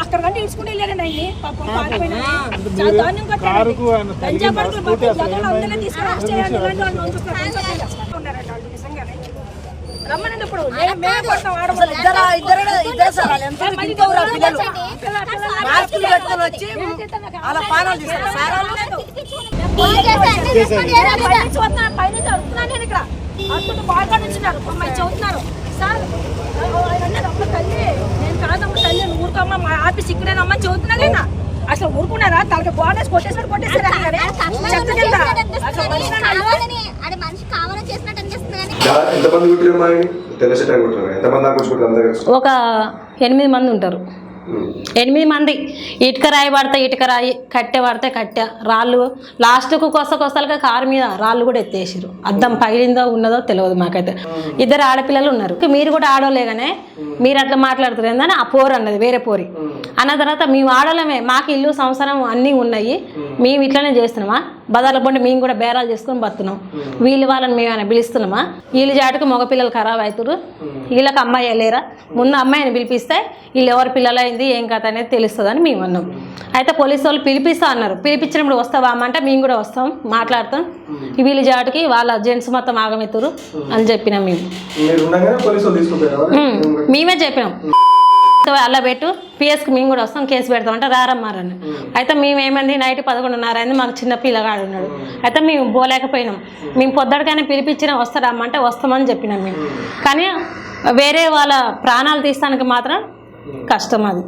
అక్కడ కంటే వెళ్ళారండి ఆయన్ని. పాపం పారిపోయినా. చాలా దారుణం కొట్టారు. గంజా అందరినీ? తీసుకొని అరెస్ట్ చేయాలి, వాళ్ళు నిజంగానే. రమ్మనండి ఇప్పుడు. నేను ఇక్కడ. బాగా నుంచున్నారు. అమ్మాయి చదువుతున్నారు. సార్, ఆయన అన్నారు, "అమ్మ ఎంతమంది కుట్టారు మా ఎంతమంది దాకా కుట్టుకుంటారు అందరు కలిసి ఒక ఎనిమిది మంది ఉంటారు. ఎనిమిది మంది ఇటుక రాయి పడితే ఇటుక రాయి కట్టె పడితే కట్టె రాళ్ళు లాస్ట్కు కొస కొసలుగా కారు మీద రాళ్ళు కూడా ఎత్తేసారు అద్దం పగిలిందో ఉన్నదో తెలియదు మాకైతే ఇద్దరు ఆడపిల్లలు ఉన్నారు మీరు కూడా ఆడోలేగానే మీరు అట్లా మాట్లాడుతారు ఏందని? ఆ పోరు అన్నది వేరే పోరి. అన్న తర్వాత మేము ఆడోళ్ళమే మాకు ఇల్లు సంసారం అన్నీ ఉన్నాయి. మేము. ఇట్లనే చేస్తున్నామా? బదాల పండి మేము కూడా బేరాలు చేసుకొని బతున్నాం. వీళ్ళు వాళ్ళని మేము ఏమైనా పిలుస్తున్నామా? వీళ్ళు జాటుకు మగపిల్లలు ఖరాబ్ అవుతారు వీళ్ళకి అమ్మాయి లేరా? ముందు అమ్మాయిని పిలిపిస్తే వీళ్ళు ఎవరి పిల్లలు అయింది ఏం కథ అనేది తెలుస్తుందని మేము అన్నాం. అయితే పోలీసు వాళ్ళు పిలిపిస్తా అన్నారు. పిలిపించినప్పుడు వస్తావా అమ్మ అంటే మేము కూడా వస్తాం మాట్లాడతాం. వీళ్ళ జాటుకి వాళ్ళ జెంట్స్ మొత్తం ఆగమెత్తురు అని చెప్పినాం మేము. మేమే చెప్పినాం అలా పెట్టు పిఎస్కి మేము కూడా వస్తాం కేసు పెడతాం అంటే రారమ్మారని అయితే మేము ఏమైంది నైట్ పదకొండున్నర అయింది మాకు చిన్న పిల్లగాడు ఉన్నాడు. అయితే మేము పోలేకపోయినాం. మేము. పొద్దుడికైనా పిలిపించినా వస్తారమ్మంటే వస్తామని చెప్పినాం మేము. కానీ వేరే వాళ్ళ ప్రాణాలు తీస్తానికి మాత్రం కష్టం అది.